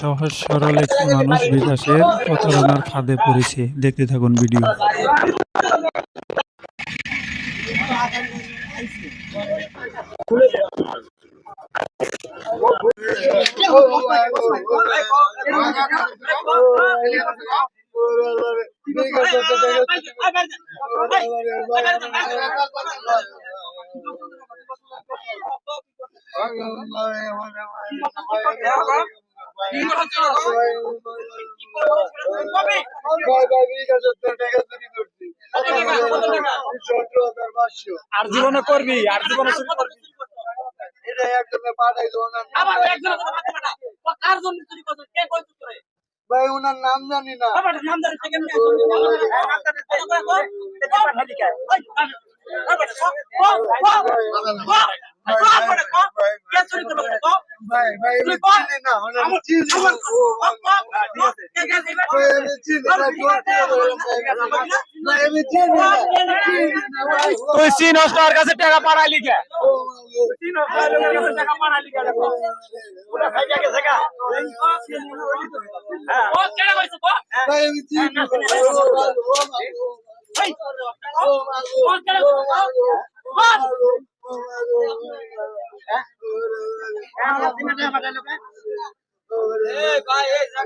সহজ সরল একটি মানুষ বিকাশের প্রতারণার ফাঁদে পড়েছে। দেখতে থাকুন ভিডিও। আর জীবনে করবি আর জীবনে নাম- ভাই ওনার নাম জানি না আবার নামদারি থেকে নিয়ে আসো। নামদারি থেকে নিয়ে আসো। এটা পাঠালি কে? ওই, আবার, ক, ক, ক, ক, ক, আবার, ক, কে চুরি করলো এটা, ক? ভাই ভাই আমি তুই কর। চিনি না ওনার আমার- চিনি না আমার- ক, ক, ক, কে কে দিবে? ভাই আমি চিনি না ভাই আমি চিনি না চিনি না ভাই তুই চিনস তোর কাছে টাকা পাঠাইলি কে ও চিনস তোর কাছে টাকা পাঠাইলি কে ওটা খাইয়া গেছে গা হ্যাঁ ক, কেডা কইছে, ক? ভাই আমি চিনি না ভাই ও মাগো, ও মাগো, ওই, ও মাগো, ক, কেডা কইছে, কে? ও মাগো।